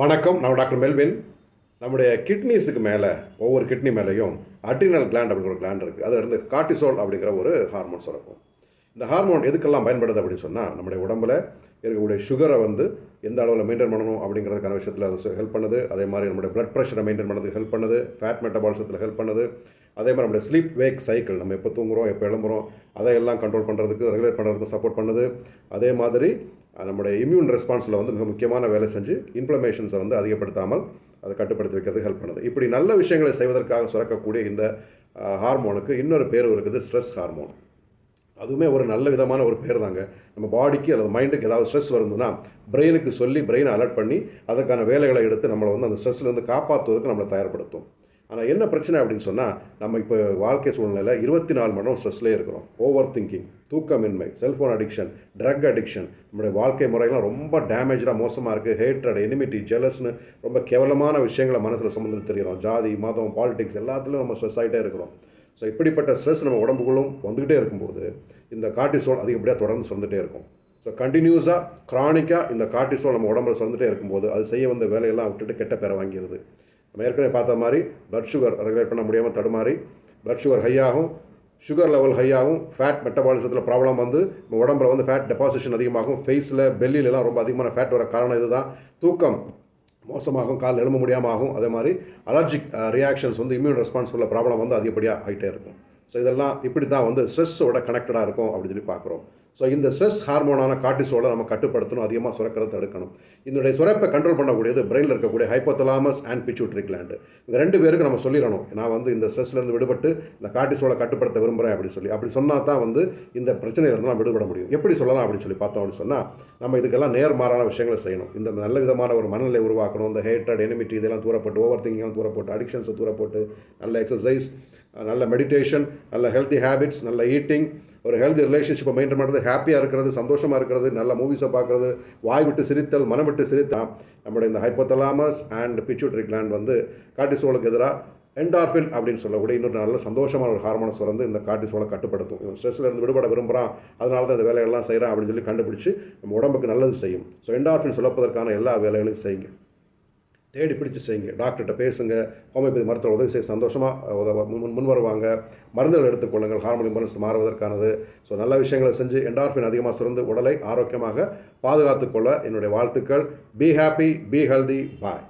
வணக்கம் நான் doctor Melvin. நம்முடைய கிட்னிஸுக்கு மேலே ஒவ்வொரு கிட்னி மேலேயும் அட்ரினல் கிளாண்ட் அப்படிங்கிற ஒரு கிளாண்ட் இருக்குது அது இருந்து கார்டிசோல் அப்படிங்கிற ஒரு ஹார்மோன் சுரக்கும். இந்த ஹார்மோன் எதுக்கெல்லாம் பயன்படுது அப்படின்னு சொன்னால் நம்முடைய உடம்புல இருக்கக்கூடிய சுகரை வந்து எந்த அளவில் மெயின்டைன் பண்ணணும் அப்படிங்கிறதுக்கான விஷயத்தில் அது ஹெல்ப் பண்ணுது. அதே மாதிரி நம்முடைய பிளட் ப்ரெஷரை மெயின்டைன் பண்ணது ஹெல்ப் பண்ணுது. ஃபேட் மெட்டபாலிசத்தில் ஹெல்ப் பண்ணுது. அதே மாதிரி நம்மளுடைய ஸ்லீப் வேக் சைக்கிள் நம்ம எப்போ தூங்குறோம் எப்போ எழும்புறோம் அதையெல்லாம் கண்ட்ரோல் பண்ணுறதுக்கு ரெகுலேட் பண்ணுறதுக்கு சப்போர்ட் பண்ணுது. அதே மாதிரி நம்முடைய இம்யூன் ரெஸ்பான்ஸில் வந்து மிக முக்கியமான வேலை செஞ்சு இன்ஃப்ளமேஷன்ஸை வந்து அதிகப்படுத்தாமல் அதை கட்டுப்படுத்தி வைக்கிறதுக்கு ஹெல்ப் பண்ணுது. இப்படி நல்ல விஷயங்களை செய்வதற்காக சுரக்கக்கூடிய இந்த ஹார்மோனுக்கு இன்னொரு பேர் இருக்குது ஸ்ட்ரெஸ் ஹார்மோன் அதுவுமே ஒரு நல்ல விதமான ஒரு பேர் தாங்க நம்ம பாடிக்கு அல்லது மைண்டுக்கு ஏதாவது ஸ்ட்ரெஸ் வருதுன்னா பிரெயினுக்கு சொல்லி பிரெயினை அலர்ட் பண்ணி அதுக்கான வேலைகளை எடுத்து நம்மளை வந்து அந்த ஸ்ட்ரெஸ்லேருந்து காப்பாற்றுவதற்கு நம்மளை தயார்படுத்தும். ஆனால் என்ன பிரச்சனை அப்படின்னு சொன்னால் நம்ம இப்போ வாழ்க்கை சூழ்நிலையில் இருபத்தி நாலு மணி நேரம் ஸ்ட்ரெஸ்லேயே இருக்கிறோம். ஓவர் திங்கிங் தூக்கமின்மை செல்ஃபோன் அடிக்ஷன் ட்ரக் அடிக்ஷன் நம்முடைய வாழ்க்கை முறைகள்லாம் ரொம்ப டேமேஜாக மோசமாக இருக்குது ஹேட்ரட் எனிமிட்டி ஜெலஸ்னு ரொம்ப கேவலமான விஷயங்களை மனசில் சுமந்து தெரிகிறோம். ஜாதி மதம் பாலிடிக்ஸ் எல்லாத்துலேயும் நம்ம ஸ்ட்ரெஸ் ஆகிட்டே இருக்கிறோம். ஸோ இப்படிப்பட்ட ஸ்ட்ரெஸ் நம்ம உடம்புக்குள்ளும் வந்துக்கிட்டே இருக்கும்போது இந்த கார்டிசோல் அதிகப்படியாக தொடர்ந்து சுரந்துட்டே இருக்கும். ஸோ கண்டினியூஸாக க்ரானிக்காக இந்த கார்டிசோல் நம்ம உடம்புல சுரந்துட்டே இருக்கும்போது அது செய்ய வந்த வேலையெல்லாம் விட்டுட்டு கெட்ட பேரை வாங்கிடுது. நம்ம ஏற்கனவே பார்த்த மாதிரி ப்ளட் சுகர் ரெகுலேட் பண்ண முடியாமல் தடுமாறி ப்ளட் சுகர் ஹையாகும் சுகர் லெவல் ஹையாகும் ஃபேட் மெட்டபாலிசத்தில் ப்ராப்ளம் வந்து நம்ம உடம்புல வந்து ஃபேட் டெபாசிஷன் அதிகமாகும் ஃபேஸில் பெல்லிலெலாம் ரொம்ப அதிகமான ஃபேட் வர காரணம் இதுதான். தூக்கம் மோசமாகும் கால் எழும்ப முடியாமல் ஆகும். அதே மாதிரி அலர்ஜிக் ரியாக்ஷன்ஸ் வந்து இம்யூன் ரெஸ்பான்ஸ் உள்ள ப்ராப்ளம் வந்து அதிகப்படியாக ஆகிட்டே இருக்கும். ஸோ இதெல்லாம் இப்படி தான் வந்து ஸ்ட்ரெஸ்ஸோட கனெக்டடாக இருக்கும் அப்படின்னு சொல்லி பார்க்குறோம். ஸோ இந்த ஸ்ட்ரெஸ் ஹார்மோனான கார்டிசோலை நம்ம கட்டுப்படுத்தணும் அதிகமாக சுரக்கிறத தடுக்கணும். இதனுடைய சுரப்பை கண்ட்ரோல் பண்ணக்கூடியது பிரெயினில் இருக்கக்கூடிய ஹைப்போதலாமஸ் அண்ட் பிச்சூட்ரி கிளாண்டு இந்த ரெண்டு பேருக்கு நம்ம சொல்லிடணும். நான் வந்து இந்த ஸ்ட்ரெஸ்லேருந்து விடுபட்டு இந்த கார்டிசோலை கட்டுப்படுத்த விரும்புகிறேன் அப்படின்னு சொல்லி. அப்படி சொன்னால் தான் வந்து இந்த பிரச்சனையிலிருந்து நான் விடுபட முடியும். எப்படி சொல்லலாம் அப்படின்னு சொல்லி பார்த்தோம் அப்படின்னு சொன்னால் நம்ம இதுக்கெல்லாம் நேர்மாறான விஷயங்களை செய்யணும். இந்த நல்ல விதமான ஒரு மனநிலை உருவாக்கணும். இந்த ஹேட்டட் எனிமிட்டி இதெல்லாம் தூரப்பட்டு ஓவர் திங்கெல்லாம் தூரப்பட்டு அடிக்ஷன்ஸை தூரப்பட்டு நல்ல எக்ஸசைஸ் நல்ல மெடிடேஷன் நல்ல ஹெல்த்தி ஹேபிட்ஸ் நல்ல ஈட்டிங் ஒரு ஹெல்தி ரிலேஷன்ஷிப்பை மெயின்டைன் பண்ணுறது ஹாப்பியாக இருக்கிறது சந்தோஷமாக இருக்கிறது நல்ல மூவிஸை பார்க்குறது வாய் விட்டு சிரித்தல் மனம் விட்டு சிரித்தான் நம்முடைய இந்த ஹைப்போத்தலாமஸ் அண்ட் பிச்சுட்ரி கிளாண்ட் வந்து காட்டிசோலுக்கு எதிராக என்டார்பின் அப்படின்னு சொல்லக்கூடிய இன்னொரு நல்ல சந்தோஷமான ஒரு ஹார்மோன்ஸ் வந்து இந்த காட்டிசோலை கட்டுப்படுத்தும். இவன் ஸ்ட்ரெஸ்ஸில் இருந்து விடுபட விரும்புகிறான் அதனால தான் இந்த வேலைகள்லாம் செய்கிறான் அப்படின்னு சொல்லி கண்டுபிடிச்சி நம்ம உடம்புக்கு நல்லது செய்யும். ஸோ என்டார்பின் சுழப்பதற்கான எல்லா வேலைகளையும் செய்யுங்க. தேடி பிடிச்சி செய்யுங்க. டாக்டர்கிட்ட பேசுங்க. ஹோமியோபதி மருத்துவ உதவி செய்ய சந்தோஷமாக உதவ முன் முன் வருவாங்க. மருந்துகள் எடுத்துக்கொள்ளுங்கள் ஹார்மோன் இம்பலன்ஸ் மாறுவதற்கானது. ஸோ நல்ல விஷயங்களை செஞ்சு என்டார்பின் அதிகமாக சுரந்து உடலை ஆரோக்கியமாக பாதுகாத்துக்கொள்ள என்னுடைய வாழ்த்துக்கள். Be happy be healthy bye